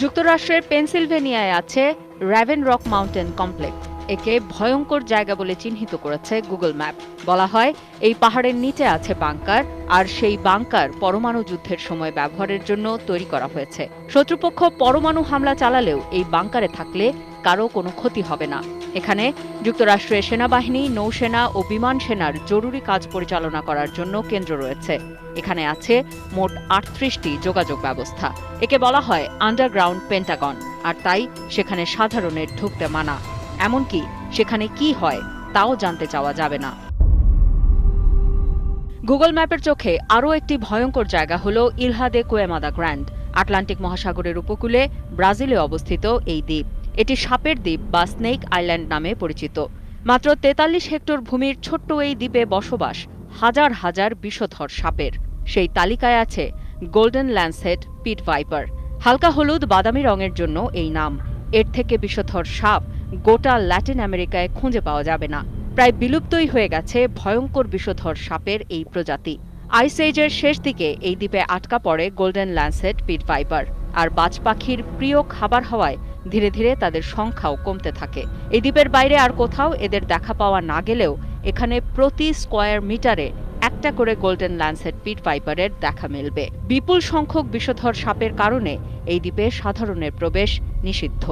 যুক্তরাষ্ট্রের পেনসিলভেনিয়ায় আছে raven rock mountain complex একে ভয়ঙ্কর জায়গা বলে চিহ্নিত করেছে গুগল ম্যাপ বলা হয়, এই পাহাড়ের নিচে আছে বাংকার, আর সেই বাংকার পরমাণু যুদ্ধের সময় ব্যবহারের জন্য তৈরি করা হয়েছে। শত্রুপক্ষ পরমাণু হামলা চালালেও এই বাংকারে থাকলে কারও কোনো ক্ষতি হবে না। এখানে যুক্তরাষ্ট্রের সেনাবাহিনী, নৌসেনা ও বিমান সেনার জরুরি কাজ পরিচালনা করার জন্য কেন্দ্র রয়েছে। এখানে আছে মোট আটত্রিশটি যোগাযোগ ব্যবস্থা। একে বলা হয় আন্ডারগ্রাউন্ড পেন্টাগন, আর তাই সেখানে সাধারণের ঢুকতে মানা। এমনকি সেখানে কি হয় তাও জানতে চাওয়া যাবে না। গুগল ম্যাপের চোখে আরও একটি ভয়ঙ্কর জায়গা হল ইলহাদে কোয়েমাদা গ্র্যান্ড, আটলান্টিক মহাসাগরের উপকূলে ব্রাজিলে অবস্থিত এই দ্বীপ। এটি সাপের দ্বীপ বা স্নেক আইল্যান্ড নামে পরিচিত। মাত্র তেতাল্লিশ হেক্টর ভূমির ছোট্ট এই দ্বীপে বসবাস হাজার হাজার বিষধর সাপের। সেই তালিকায় আছে গোল্ডেন ল্যান্সহেড পিট ভাইপার হালকা হলুদ বাদামি রঙের জন্য এই নাম। এর থেকে বিষধর সাপ গোটা ল্যাটিন আমেরিকায় খুঁজে পাওয়া যাবে না। প্রায় বিলুপ্তই হয়ে গেছে ভয়ঙ্কর বিষধর সাপের এই প্রজাতি। আইস এজের শেষ দিকে এই দ্বীপে আটকা পড়ে গোল্ডেন ল্যান্সেট পিট ভাইপার আর বাজ পাখির প্রিয় খাবার হওয়ায় ধীরে ধীরে তাদের সংখ্যাও কমতে থাকে। এই দ্বীপের বাইরে আর কোথাও এদের দেখা পাওয়া না গেলেও এখানে প্রতি স্কোয়ার মিটারে একটা করে গোল্ডেন ল্যান্সেট পিট ভাইপারের দেখা মিলবে। বিপুল সংখ্যক বিষধর সাপের কারণে এই দ্বীপে সাধারণের প্রবেশ নিষিদ্ধ।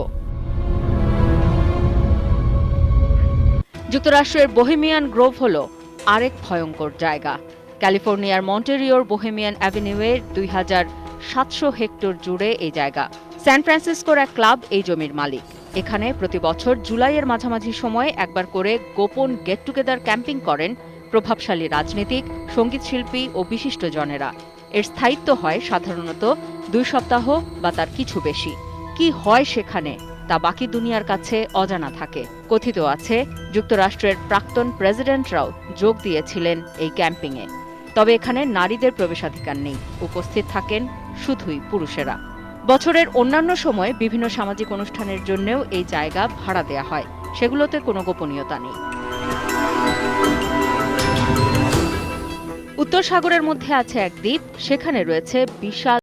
যুক্তরাষ্ট্রের বোহেমিয়ান গ্রোভ হল আরেক ভয়ঙ্কর জায়গা। ক্যালিফোর্নিয়ার মন্টেরিওর বোহেমিয়ান অ্যাভিনিউয়ের দুই হাজার সাতশো হেক্টর জুড়ে এই জায়গা। স্যান ফ্রান্সিসকোর এক ক্লাব এই জমির মালিক। এখানে প্রতি বছর জুলাইয়ের মাঝামাঝি সময়ে একবার করে গোপন গেট টুগেদার ক্যাম্পিং করেন প্রভাবশালী রাজনীতিক, সঙ্গীতশিল্পী ও বিশিষ্ট জনেরা এর স্থায়িত্ব হয় সাধারণত দুই সপ্তাহ বা তার কিছু বেশি। কি হয় সেখানে তা বাকি দুনিয়ার কাছে অজানা থাকে। কথিত আছে, যুক্তরাষ্ট্রের প্রাক্তন প্রেসিডেন্টরাও যোগ দিয়েছিলেন এই ক্যাম্পিংয়ে। তবে এখানে নারীদের প্রবেশাধিকার নেই। উপস্থিত থাকেন শুধুই পুরুষেরা। বছরের অন্যান্য সময়ে বিভিন্ন সামাজিক অনুষ্ঠানের জন্যও এই জায়গা ভাড়া দেয়া হয়। সেগুলোতে কোনো গোপনীয়তা নেই। উত্তর সাগরের মধ্যে আছে এক দ্বীপ, সেখানে রয়েছে বিশাল